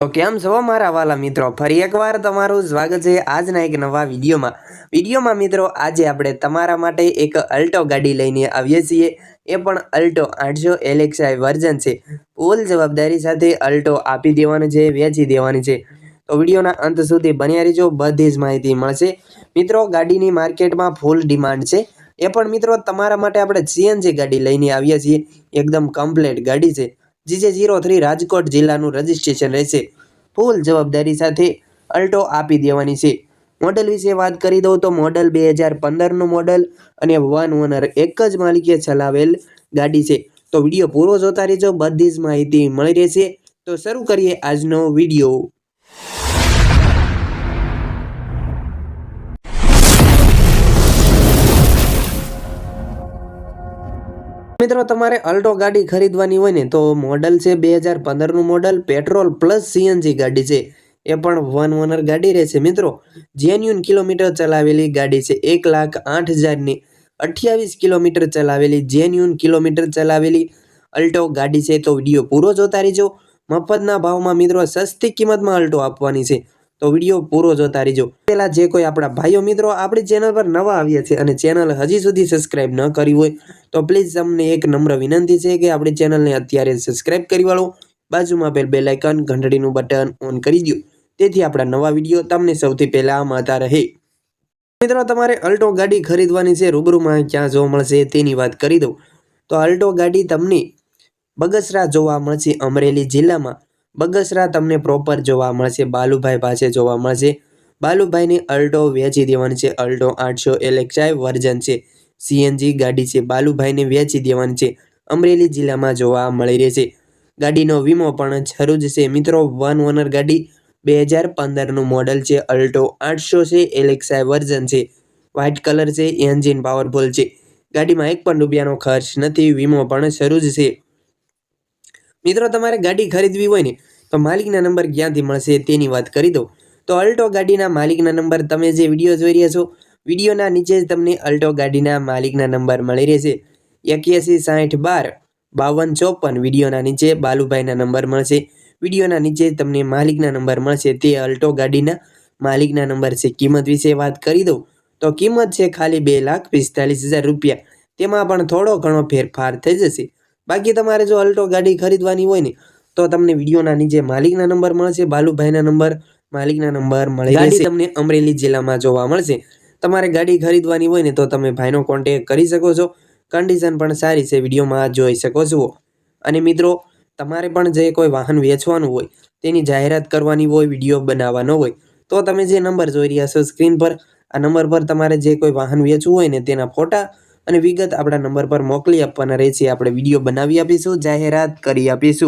તો કેમ છો મારા વાલા મિત્રો? ફરી એકવાર તમારું સ્વાગત છે આજના એક નવા વિડીયોમાં. વિડીયોમાં મિત્રો, આજે આપણે તમારા માટે એક અલ્ટો ગાડી લઈને આવીએ છીએ. એ પણ અલ્ટો આઠસો એલેક્સાઈ વર્ઝન છે. ફૂલ જવાબદારી સાથે અલ્ટો આપી દેવાની છે, વેચી દેવાની છે. તો વિડીયોના અંત સુધી બન્યા રહેજો, બધી જ માહિતી મળશે. મિત્રો, ગાડીની માર્કેટમાં ફૂલ ડિમાન્ડ છે. એ પણ મિત્રો, તમારા માટે આપણે સીએનજી ગાડી લઈને આવ્યા છીએ. એકદમ કમ્પ્લેટ ગાડી છે. જીજે જીરો થ્રી રાજકોટ જિલ્લાનું રજિસ્ટ્રેશન રહેશે. ફૂલ જવાબદારી સાથે અલ્ટો આપી દેવાની છે. મોડલ વિશે વાત કરી દઉં તો મોડલ બે હજાર પંદરનું મોડલ અને વન ઓનર એક જ માલિકે ચલાવેલ ગાડી છે. તો વીડિયો પૂરો જોતા રહેજો. બધી જ માહિતી મળી રહેશે. તો શરૂ કરીએ આજનો વીડિયો. મિત્રો, તમારે અલ્ટો ગાડી ખરીદવાની હોય ને, તો મોડલ છે બે હજાર પંદરનું મોડલ પેટ્રોલ પ્લસ સીએનજી ગાડી છે. એ પણ વન ઓનર ગાડી રહેશે. મિત્રો જેન્યુન કિલોમીટર ચલાવેલી ગાડી છે, એક લાખ આઠ હજારની. અઠ્યાવીસ કિલોમીટર ચલાવેલી જેન્યુન કિલોમીટર ચલાવેલી અલ્ટો ગાડી છે. તો વીડિયો પૂરો જોતા રહેજો. મફતના ભાવમાં મિત્રો, સસ્તી કિંમતમાં અલ્ટો આપવાની છે. તો વીડિયો પૂરો જોતા રહીજો. પહેલાં જે કોઈ આપણા ભાઈઓ મિત્રો આપણી ચેનલ પર નવા આવ્યા છે અને ચેનલ હજી સુધી સબસ્ક્રાઇબ ન કરી હોય, તો પ્લીઝ તમને એક નમ્ર વિનંતી છે કે આપણી ચેનલને અત્યારે સબસ્ક્રાઇબ કરી વાળો. બાજુમાં પેલ બેલ આઇકન ઘંટડીનું બટન ઓન કરી દો તેથી આપણા નવા વીડિયો તમને સૌથી પહેલાં મળતા રહે. મિત્રો, તમારે અલ્ટો ગાડી ખરીદવાની છે, રૂબરૂમાં ક્યાં જોવા મળશે તેની વાત કરી દઉં. તો અલ્ટો ગાડી તમને બગસરા જોવા મળશે અમરેલી જિલ્લામાં. બગસરા તમને પ્રોપર જોવા મળશે, બાલુભાઈ પાસે જોવા મળશે. બાલુભાઈને અલ્ટો વેચી દેવાની છે, અલ્ટો આઠસો એલેક્સાઈ વર્ઝન છે, સીએનજી ગાડી છે, બાલુભાઈને વેચી દેવાની છે, અમરેલી જિલ્લામાં જોવા મળી રહેશે ગાડીનો વીમો પણ શરૂ જ છે. મિત્રો, વન ઓનર ગાડી બે હજાર પંદરનું મોડલ છે, અલ્ટો આઠસો છે એલેક્સાઈ વર્ઝન છે વ્હાઇટ કલર છે, એન્જિન પાવરફુલ છે. ગાડીમાં એક પણ રૂપિયાનો ખર્ચ નથી, વીમો પણ શરૂ જ છે. મિત્રો, તમારે ગાડી ખરીદવી હોય ને, તો માલિકના નંબર ક્યાંથી મળશે તેની વાત કરી દઉં. તો અલ્ટો ગાડીના માલિકના નંબર તમે જે વીડિયો જોઈ રહ્યા છો, વિડીયોના નીચે જ તમને અલ્ટો ગાડીના માલિકના નંબર મળી રહેશે. એક્યાસી, સાઠ, બાર, બાવન, ચોપન વિડીયોના નીચે બાલુભાઈના નંબર મળશે. વિડીયોના નીચે તમને માલિકના નંબર મળશે, તે અલ્ટો ગાડીના માલિકના નંબર છે. કિંમત વિશે વાત કરી દઉં, તો કિંમત છે ખાલી બે લાખ પિસ્તાલીસ હજાર રૂપિયા. તેમાં પણ થોડો ઘણો ફેરફાર થઈ જશે. બાકી તમારે જો અલ્ટો ગાડી ખરીદવાની હોય ને તો તમને વિડીયોના નીચે માલિકના નંબર મળશે બાલુભાઈના નંબર માલિકના નંબર મળે ગાડી તમને અમરેલી જિલ્લામાં જોવા મળશે. તમારે ગાડી ખરીદવાની હોય ને તો તમે ભાઈનો કોન્ટેક કરી શકો છો. કન્ડિશન પણ સારી છે વિડીયોમાં જોઈ શકો છો. અને મિત્રો તમારે પણ જે કોઈ વાહન વેચવાનું હોય તેની જાહેરાત કરવાની હોય વીડિયો બનાવવાનો હોય તો તમે જે નંબર જોઈ રહ્યા છો સ્ક્રીન પર આ નંબર પર તમારે જે કોઈ વાહન વેચવું હોય ને તેના ફોટા અને વિગત આપણા નંબર પર મોકલી આપવાના રહેશે. આપણે વીડિયો બનાવી આપીશું, જાહેરાત કરી આપીશું.